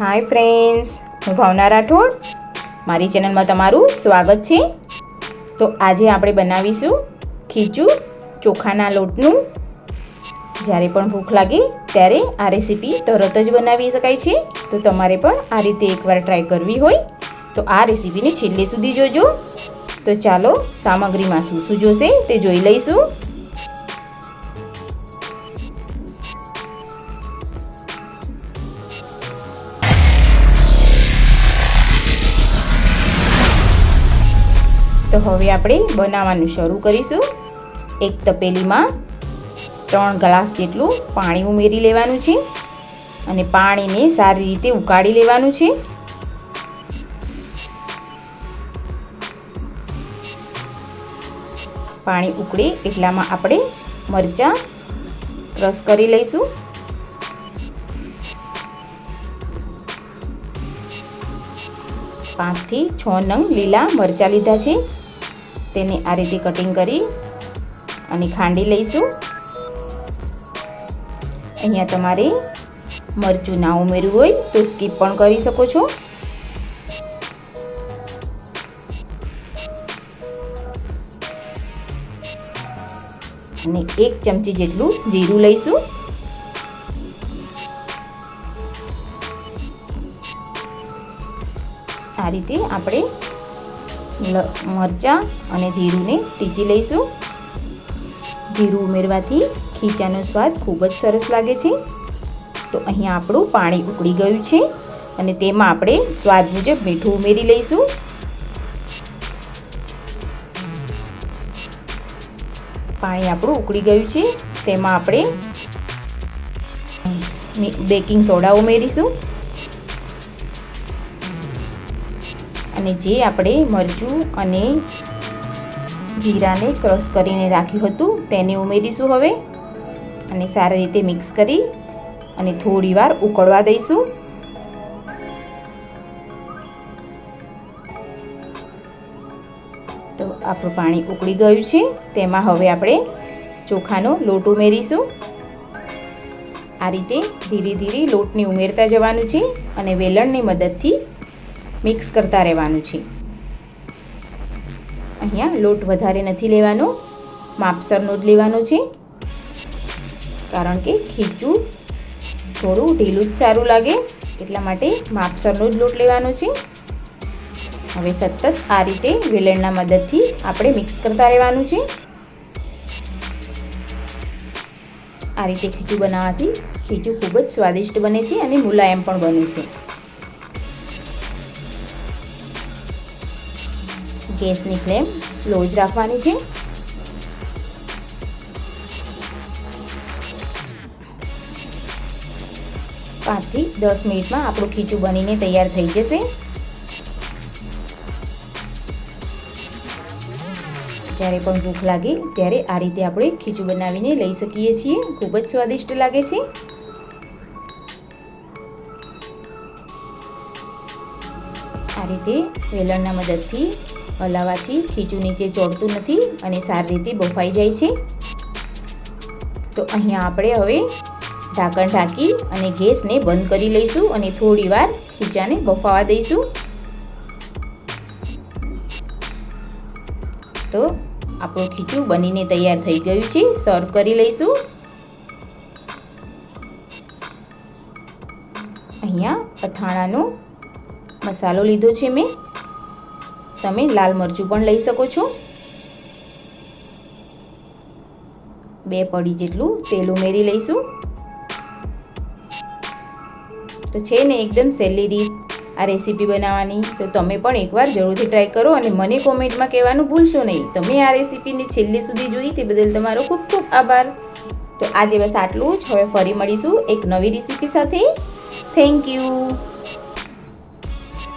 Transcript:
Hi friends હું ભાવના રાઠોડ. મારી ચેનલમાં તમારું સ્વાગત છે. તો આજે આપણે બનાવીશું ખીચું ચોખાના લોટનું. જ્યારે પણ ભૂખ લાગે ત્યારે આ રેસીપી તરત જ બનાવી શકાય છે. તો તમારે પણ આ રીતે એકવાર ટ્રાય કરવી હોય. તો આ રેસીપીને છેલ્લે સુધી જોજો. તો ચાલો સામગ્રીમાં શું શું જોશે તે જોઈ લઈશું. તો હવે આપણે બનાવવાનું શરૂ કરીશું. એક તપેલીમાં ત્રણ ગ્લાસ જેટલું પાણી ઉમેરી લેવાનું છે અને પાણીને સારી રીતે ઉકાળી લેવાનું છે. પાણી ઉકળે એટલામાં આપણે મરચાં ક્રશ કરી લઈશું. પાંચથી છ નંગ લીલા મરચાં લીધા છે. તેને આ રીતે કટિંગ કરી અને ખાંડી લઈશું. અહીંયા તમારે મરચું ના ઉમેરવું હોય તો સ્કીપ પણ કરી શકો છો. અને એક ચમચી જેટલું જીરું લઈશું. આ રીતે આપણે મરચાં અને જીરુંને ટીચી લઈશું. જીરું ઉમેરવાથી ખીચાનો સ્વાદ ખૂબ જ સરસ લાગે છે. તો અહીંયા આપણું પાણી ઉકળી ગયું છે અને તેમાં આપણે સ્વાદ મુજબ મીઠું ઉમેરી લઈશું. પાણી આપણું ઉકળી ગયું છે. તેમાં આપણે બેકિંગ સોડા ઉમેરીશું. અને જે આપણે મરચું અને જીરાને ક્રશ કરીને રાખ્યું હતું તેને ઉમેરીશું હવે. અને સારી રીતે મિક્સ કરી અને થોડી વાર ઉકળવા દઈશું. તો આપણું પાણી ઉકળી ગયું છે. તેમાં હવે આપણે ચોખાનો લોટ ઉમેરીશું. આ રીતે ધીરે ધીરે લોટને ઉમેરતા જવાનું છે અને વેલણની મદદથી મિક્સ કરતા રહેવાનું છે. અહીંયા લોટ વધારે નથી લેવાનો, માપસરનો જ લેવાનો છે. કારણ કે ખીચું થોડું ઢીલું જ સારું લાગે, એટલા માટે માપસરનો જ લોટ લેવાનો છે. હવે સતત આ રીતે વેલણના મદદથી આપણે મિક્સ કરતા રહેવાનું છે. આ રીતે ખીચું બનાવવાથી ખીચું ખૂબ જ સ્વાદિષ્ટ બને છે અને મુલાયમ પણ બને છે. ગેસની ફ્લેમ લો જ રાખવાની છે. પાંચથી દસ મિનિટમાં આપણું ખીચું બનીને તૈયાર થઈ જશે. જ્યારે પણ ભૂખ લાગે ત્યારે આ રીતે આપણે ખીચું બનાવીને લઈ શકીએ છીએ. ખૂબ જ સ્વાદિષ્ટ લાગે છે. આ રીતે વેલણના મદદથી હલાવવાથી ખીચું નીચે ચોડતું નથી અને સારી રીતે બફાઈ જાય છે. તો અહીંયા આપણે હવે ઢાંકણ ઢાંકી અને ગેસને બંધ કરી લઈશું અને થોડી વાર ખીચાને બફાવા દઈશું. તો આપણું ખીચું બનીને તૈયાર થઈ ગયું છે. સર્વ કરી લઈશું. અહીંયા અથાણાનો મસાલો લીધો છે મેં. તમે લાલ મરચું પણ લઈ શકો છો. બે પડી જેટલું તેલ ઉમેરી લઈશું. તો છે ને એકદમ સહેલી રીત આ રેસીપી બનાવવાની. તો તમે પણ એકવાર જરૂરથી ટ્રાય કરો અને મને કોમેન્ટમાં કહેવાનું ભૂલશો નહીં. તમે આ રેસીપીને છેલ્લે સુધી જોઈ તે બદલ તમારો ખૂબ ખૂબ આભાર. તો આજે બસ આટલું જ. હવે ફરી મળીશું એક નવી રેસીપી સાથે. Thank you